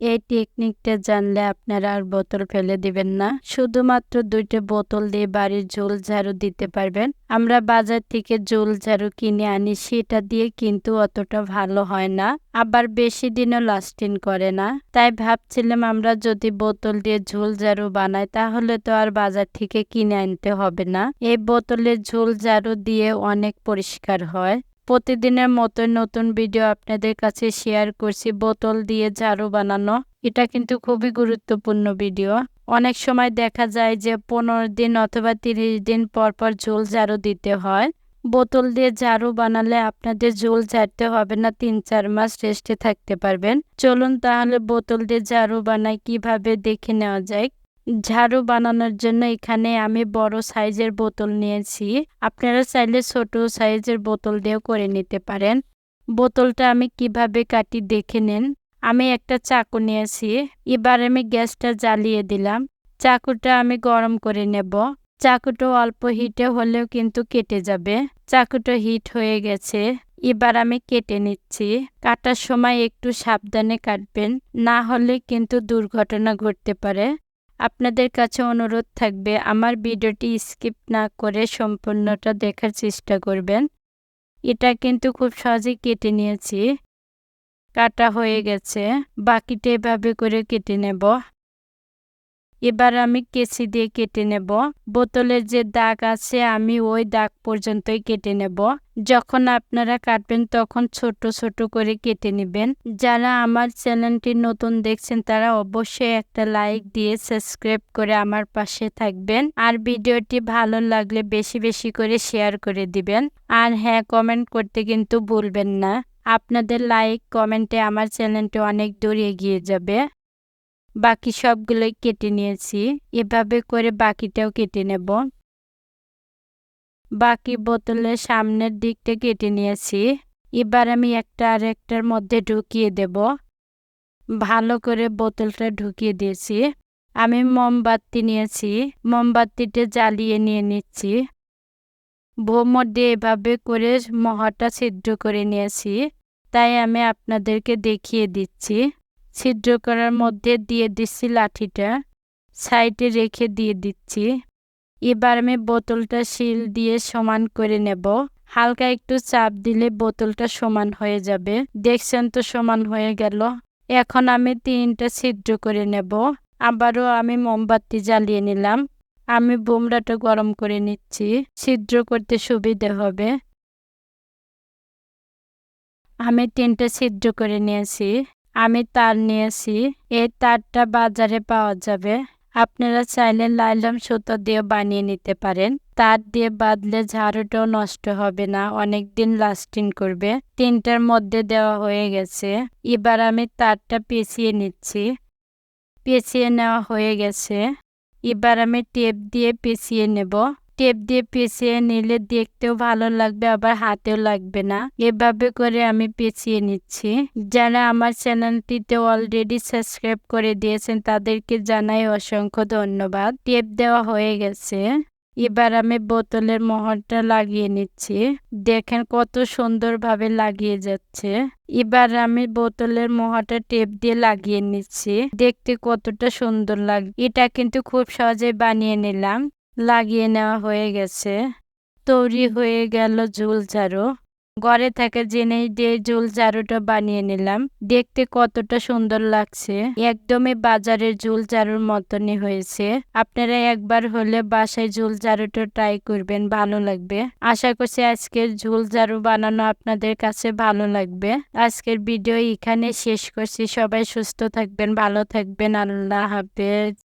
এই টেকনিকটা জানলে আপনারা আর বোতল ফেলে দিবেন না। শুধুমাত্র দুইটা বোতল দিয়ে বাড়ির ঝোল ঝাড়ু দিতে পারবেন। আমরা বাজার থেকে ঝোল ঝাড়ু কিনে আনি, সেটা দিয়ে কিন্তু অতটা ভালো হয় না। আবার বেশি দিনও লাস্টিং করে না। তাই ভাবছিলাম আমরা যদি বোতল দিয়ে ঝোল ঝাড়ু বানাই, তাহলে তো আর বাজার থেকে কিনে আনতে হবে না। এই বোতলে ঝোল ঝাড়ু দিয়ে অনেক পরিষ্কার হয়। প্রতিদিনের মতো নতুন ভিডিও আপনাদের কাছে শেয়ার করছি, বোতল দিয়ে ঝাড়ু বানানো। এটা কিন্তু খুবই গুরুত্বপূর্ণ ভিডিও। অনেক সময় দেখা যায় যে পনেরো দিন অথবা তিরিশ দিন পর পর ঝোল ঝাড়ু দিতে হয়। বোতল দিয়ে ঝাড়ু বানালে আপনাদের ঝোল ঝাড়তে হবে না, তিন চার মাস রেস্টে থাকতে পারবেন। চলুন তাহলে বোতল দিয়ে ঝাড়ু বানাই, কীভাবে দেখে নেওয়া যায়? ঝাড়ু বানানোর জন্য এখানে আমি বড় সাইজের বোতল নিয়েছি। আপনারা চাইলে ছোট সাইজের বোতল দিয়েও করে নিতে পারেন। বোতলটা আমি কীভাবে কাটি দেখে নেন। আমি একটা চাকু নিয়েছি। এবার আমি গ্যাসটা জ্বালিয়ে দিলাম। চাকুটা আমি গরম করে নেব। চাকুটা অল্প হিটে হলেও কিন্তু কেটে যাবে। চাকুটা হিট হয়ে গেছে। এবার আমি কেটে নিচ্ছি। কাটার সময় একটু সাবধানে কাটবেন। না হলে কিন্তু দুর্ঘটনা ঘটতে পারে। আপনাদের কাছে অনুরোধ থাকবে, আমার ভিডিওটি স্কিপ না করে সম্পূর্ণটা দেখার চেষ্টা করবেন। এটা কিন্তু খুব সহজেই কেটে নিয়েছি। কাটা হয়ে গেছে। বাকিটা এভাবে করে কেটে নেব। এবার আমি কেচি দিয়ে কেটে নেব। বোতলের যে দাগ আছে, আমি ওই দাগ পর্যন্তই কেটে নেব। যখন আপনারা কাটবেন, তখন ছোট ছোট করে কেটে নেবেন। যারা আমার চ্যানেলটি নতুন দেখছেন, তারা অবশ্যই একটা লাইক দিয়ে সাবস্ক্রাইব করে আমার পাশে থাকবেন। আর ভিডিওটি ভালো লাগলে বেশি বেশি করে শেয়ার করে দিবেন। আর হ্যাঁ কমেন্ট করতে কিন্তু ভুলবেন না। আপনাদের লাইক, কমেন্টে আমার চ্যানেলটি অনেক দূর এগিয়ে যাবে। বাকি সবগুলোই কেটে নিয়েছি। এভাবে করে বাকিটাও কেটে নেব। বাকি বোতলের সামনের দিকটা কেটে নিয়েছি। এবার আমি একটা আর একটার মধ্যে ঢুকিয়ে দেব। ভালো করে বোতলটা ঢুকিয়ে দিয়েছি। আমি মোমবাতি নিয়েছি। মোমবাতিটা জ্বালিয়ে নিয়ে নিচ্ছি। ভোমর এভাবে করে মহাটা ছিদ্র করে নিয়েছি। তাই আমি আপনাদেরকে দেখিয়ে দিচ্ছি। ছিদ্র করার মধ্যে দিয়ে দিচ্ছি লাঠিটা। সাইডে রেখে দিয়ে দিচ্ছি। এবার আমি বোতলটা শিল দিয়ে সমান করে নেব। হালকা একটু চাপ দিলে বোতলটা সমান হয়ে যাবে। দেখছেন তো সমান হয়ে গেল। এখন আমি তিনটা ছিদ্র করে নেব। আবারও আমি মোমবাতি জ্বালিয়ে নিলাম। আমি বোমরাটা গরম করে নিচ্ছি। ছিদ্র করতে সুবিধে হবে। আমি তিনটা ছিদ্র করে নিয়েছি। আমি তার নিয়েছি এই তারটা বাজারে পাওয়া যাবে। আপনারা চাইলে লাইলাম সুতো দিয়ে বানিয়ে নিতে পারেন। তার দিয়ে বাঁধলে ঝাড়ুটাও নষ্ট হবে না অনেক দিন লাস্টিং করবে। তিনটার মধ্যে দেওয়া হয়ে গেছে। এবার আমি তারটা পেঁচিয়ে নিচ্ছি। পেঁচিয়ে নেওয়া হয়ে গেছে। এবার আমি টেপ দিয়ে পেঁচিয়ে নেব। টেপ দিয়ে পেঁচিয়ে নিলে দেখতেও ভালো লাগবে, আবার হাতেও লাগবে না। এভাবে করে আমি পেঁচিয়ে নিচ্ছি। যারা আমার চ্যানেলটিতে অলরেডি সাবস্ক্রাইব করে দিয়েছেন, তাদেরকে জানাই অসংখ্য ধন্যবাদ। টেপ দেওয়া হয়ে গেছে। এবার আমি বোতলের মোহরটা লাগিয়ে নিচ্ছি। দেখেন কত সুন্দরভাবে লাগিয়ে যাচ্ছে। এবার আমি বোতলের মোহরটা টেপ দিয়ে লাগিয়ে নিচ্ছি। দেখতে কতটা সুন্দর লাগে, এটা কিন্তু খুব সহজে বানিয়ে নিলাম। লাগিয়ে নেওয়া হয়ে গেছে। তৈরি হয়ে গেল ঝুল ঝাড়ু। ঘরে থাকা জিনিস দিয়ে ঝুল ঝাড়ুটা বানিয়ে নিলাম। দেখতে কতটা সুন্দর লাগছে। একদমই বাজারের ঝুল ঝাড়ুর মতনই হয়েছে। আপনারা একবার হলে বাসায় ঝুল ঝাড়ুটা ট্রাই করবেন ভালো লাগবে। আশা করছি আজকের ঝুল ঝাড়ু বানানো আপনাদের কাছে ভালো লাগবে। আজকের ভিডিও এখানে শেষ করছি। সবাই সুস্থ থাকবেন ভালো থাকবেন। আল্লাহ হাফেজ।